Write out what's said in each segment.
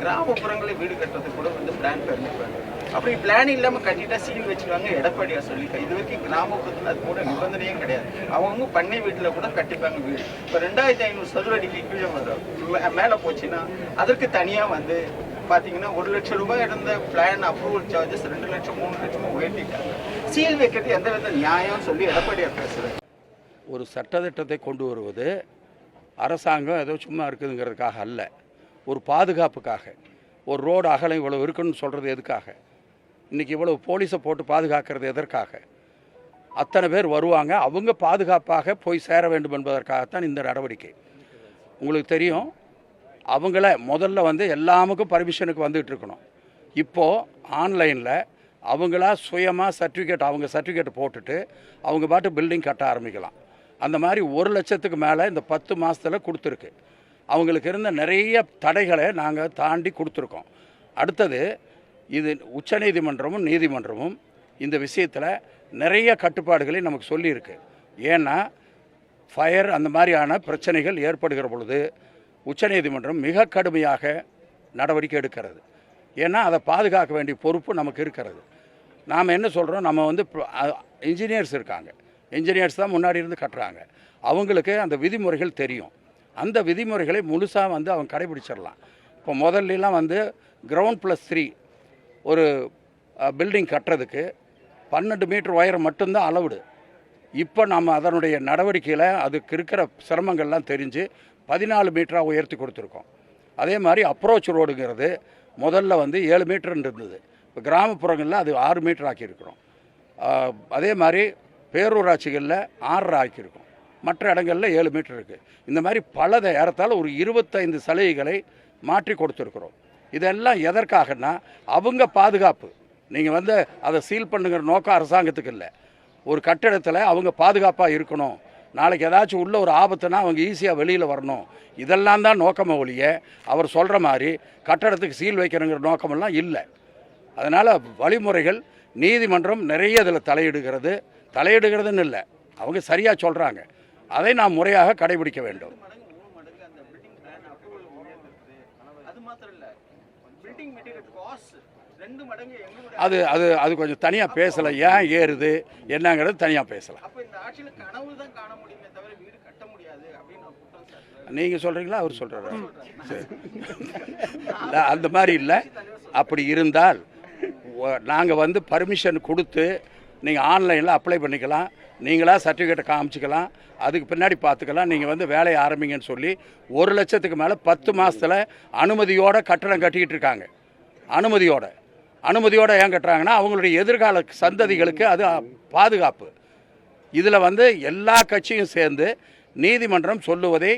கிராமப்புறங்களில் வீடு கட்டுறதுக்கு கூட வந்து பிளான் பெர்மிட் வேணும் அப்படி பிளான் இல்லாம கட்டிட்டா சீல் வச்சுருவாங்க எடப்பாடியா சொல்லி இது வரைக்கும் கிராமப்புறத்துல அது கூட நிபந்தனையே கிடையாது. அவங்க பண்ணை வீட்டுல கூட கட்டிப்பாங்க வீடு. இப்போ ரெண்டாயிரத்தி ஐநூறு சதுர அடிக்கு கீழே வரும் மேலே மேல போச்சுன்னா அதற்கு தனியா வந்து பாத்தீங்கன்னா ஒரு லட்சம் ரூபாய் இருந்த பிளான் அப்ரூவல் சார்ஜஸ் ரெண்டு லட்சம் மூணு லட்சமும் உயர்த்திட்டாங்க. சீல் வைக்கிறது எந்த வித நியாயம் சொல்லி எடப்பாடியார் பேசுகிறேன் ஒரு சட்டத்திட்டத்தை கொண்டு வருவது அரசாங்கம் ஏதோ சும்மா இருக்குதுங்கிறதுக்காக அல்ல. ஒரு பாதுகாப்புக்காக. ஒரு ரோடு அகலம் இவ்வளோ இருக்குன்னு சொல்கிறது எதுக்காக? இன்றைக்கி இவ்வளோ போலீஸை போட்டு பாதுகாக்கிறது எதற்காக? அத்தனை பேர் வருவாங்க. அவங்க பாதுகாப்பாக போய் சேர வேண்டும் என்பதற்காகத்தான் இந்த நடவடிக்கை. உங்களுக்கு தெரியும் அவங்கள முதல்ல வந்து எல்லாமுக்கும் பர்மிஷனுக்கு வந்துகிட்டு இருக்கணும். இப்போது ஆன்லைனில் அவங்களா சுயமாக சர்டிஃபிகேட் அவங்க சர்டிஃபிகேட் போட்டுட்டு அவங்க பாட்டு பில்டிங் கட்ட ஆரம்பிக்கலாம். அந்த மாதிரி ஒரு லட்சத்துக்கு மேலே இந்த பத்து மாதத்தில் கொடுத்துருக்கு. அவங்களுக்கு இருந்த நிறைய தடைகளை நாங்கள் தாண்டி கொடுத்துருக்கோம். அடுத்தது இது உச்சநீதிமன்றமும் நீதிமன்றமும் இந்த விஷயத்தில் நிறைய கட்டுப்பாடுகளை நமக்கு சொல்லியிருக்கு. ஏன்னா ஃபயர் அந்த மாதிரியான பிரச்சனைகள் ஏற்படுகிற பொழுது உச்சநீதிமன்றம் மிக கடுமையாக நடவடிக்கை எடுக்கிறது. ஏன்னா அதை பாதுகாக்க வேண்டிய பொறுப்பு நமக்கு இருக்கிறது. நாம் என்ன சொல்கிறோம் நம்ம வந்து இன்ஜினியர்ஸ் இருக்காங்க. இன்ஜினியர்ஸ் தான் முன்னாடி இருந்து கட்டுறாங்க. அவங்களுக்கு அந்த விதிமுறைகள் தெரியும். அந்த விதிமுறைகளை முழுசாக வந்து அவன் கடைபிடிச்சிடலாம். இப்போ முதல்லலாம் வந்து கிரவுண்ட் ப்ளஸ் த்ரீ ஒரு பில்டிங் கட்டுறதுக்கு பன்னெண்டு மீட்டர் ஒயர் மட்டும்தான் அளவுடு இப்போ நம்ம அதனுடைய நடவடிக்கையில் அதுக்கு இருக்கிற சிரமங்கள்லாம் தெரிஞ்சு பதினாலு மீட்டராக உயர்த்தி கொடுத்துருக்கோம். அதே மாதிரி அப்ரோச் ரோடுங்கிறது முதல்ல வந்து ஏழு மீட்டர்னு இருந்தது. இப்போ கிராமப்புறங்களில் அது ஆறு மீட்டர் ஆக்கியிருக்கிறோம். அதே மாதிரி பேரூராட்சிகளில் ஆறரை ஆக்கியிருக்கோம். மற்ற இடங்களில் ஏழு மீட்டர் இருக்குது இந்த மாதிரி பலதை ஏறத்தால் ஒரு இருபத்தைந்து சலுகைகளை மாற்றி கொடுத்துருக்குறோம். இதெல்லாம் எதற்காகன்னா அவங்க பாதுகாப்பு. நீங்கள் வந்து அதை சீல் பண்ணுங்கிற நோக்கம் அரசாங்கத்துக்கு இல்லை. ஒரு கட்டிடத்தில் அவங்க பாதுகாப்பாக இருக்கணும். நாளைக்கு ஏதாச்சும் உள்ள ஒரு ஆபத்துனா அவங்க ஈஸியாக வெளியில் வரணும். இதெல்லாம் தான் நோக்கமாக ஒழிய அவர் சொல்கிற மாதிரி கட்டடத்துக்கு சீல் வைக்கணுங்கிற நோக்கமெல்லாம் இல்லை. அதனால் வழிமுறைகள் நீதிமன்றம் நிறைய இதில் தலையிடுகிறது. தலையிடுகிறதுன்னு இல்லை. அவங்க சரியாக சொல்கிறாங்க அதை நாம் முறையாக கடைபிடிக்க வேண்டும். அது அது அது கொஞ்சம் தனியாக பேசலை. ஏன் ஏறுது? என்னங்கிறது தனியாக பேசலாம். நீங்கள் சொல்கிறீங்களா அவர் சொல்கிறாரு சரி. அந்த மாதிரி இல்லை. அப்படி இருந்தால் நாங்கள் வந்து பர்மிஷன் கொடுத்து நீங்கள் ஆன்லைனில் அப்ளை பண்ணிக்கலாம். நீங்களாக சர்டிஃபிகேட்டை காமிச்சிக்கலாம். அதுக்கு பின்னாடி பார்த்துக்கலாம். நீங்கள் வந்து வேலையை ஆரம்பிங்கன்னு சொல்லி ஒரு லட்சத்துக்கு மேலே பத்து மாதத்தில் அனுமதியோட கட்டணம் கட்டிக்கிட்டு இருக்காங்க. அனுமதியோட. அனுமதியோட ஏன் கட்டுறாங்கன்னா அவங்களுடைய எதிர்கால சந்ததிகளுக்கு அது பாதுகாப்பு. இதில் வந்து எல்லா கட்சியும் சேர்ந்து நீதிமன்றம் சொல்லுவதை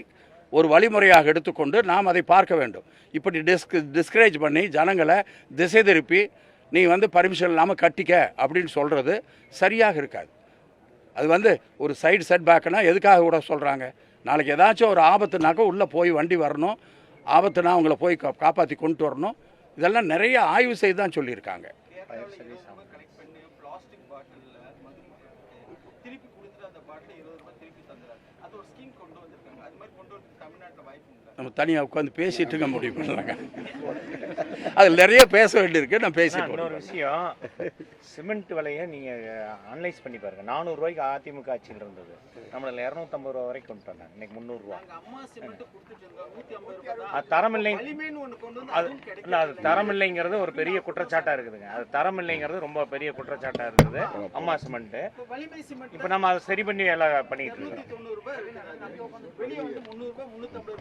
ஒரு வழிமுறையாக எடுத்துக்கொண்டு நாம் அதை பார்க்க வேண்டும். இப்படி டிஸ்க் டிஸ்கரேஜ் பண்ணி ஜனங்களை திசை திருப்பி நீ வந்து பர்மிஷன் இல்லாமல் கட்டிக்க அப்படின்னு சொல்கிறது சரியாக இருக்காது. அது வந்து ஒரு சைடு செட் பேக்குனா எதுக்காக கூட சொல்கிறாங்க நாளைக்கு ஏதாச்சும் ஒரு ஆபத்துனாக்கா உள்ளே போய் வண்டி வரணும். ஆபத்துனா அவங்கள போய் கா காப்பாற்றி கொண்டு வரணும். இதெல்லாம் நிறைய ஆய்வு செய்து தான் சொல்லியிருக்காங்க. கேரளாவில் இருபது ரூபாய் கலெக்ட் பண்ணி பிளாஸ்டிக் பாட்டிலில் மதுரை திருப்பி கொடுத்துட்டு அந்த பாட்டில் இருபது ரூபாய் திருப்பி தந்துடுறாங்க. அது ஒரு ஸ்கீம் கொண்டு வந்திருக்காங்க. அது மாதிரி கொண்டு வரதுக்கு தமிழ்நாட்டில் வாய்ப்பு உண்டு? நம்ம தனியாக உட்காந்து பேசிட்டு இருக்க முடிவு பண்ணலாங்க அதில் நிறைய பேச வேண்டியிருக்கு. நான் பேசிட்டு இன்னொரு வரேன். விஷயம். சிமெண்ட் விலையை நீங்க அனலைஸ் பண்ணி பாருங்க. நானூறு ரூபாய்க்கு அதிமுக ஆட்சியில் இருந்தது. நம்மள இரநூத்தம்பது ரூபா வரைக்கும் கொண்டு வந்தாங்க. இன்னைக்கு முந்நூறு ரூபா நாங்கள் அம்மா சிமெண்ட் கொடுத்துட்டு இருந்தோம் நூற்றி ஐம்பது ரூபாய் தான். அது தரம் இல்லை வலிமைன்னு ஒன்று கொண்டு வந்து அது இல்ல அது தரம் இல்லைங்கிறது ஒரு பெரிய குற்றச்சாட்டா இருக்குதுங்க. அது தரம் இல்லைங்கிறது ரொம்ப பெரிய குற்றச்சாட்டா இருக்குது அம்மா சிமெண்ட் இப்போ வலிமை சிமெண்ட் இப்போ நம்ம அதை சரி பண்ணி எல்லாம் பண்ணிட்டு இருக்கோம்.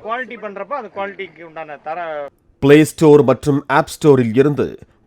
குவாலிட்டி பண்றப்ப அது குவாலிட்டிக்கு உண்டான தர பிளே ஸ்டோர் மற்றும் ஆப் ஸ்டோரில் இருந்து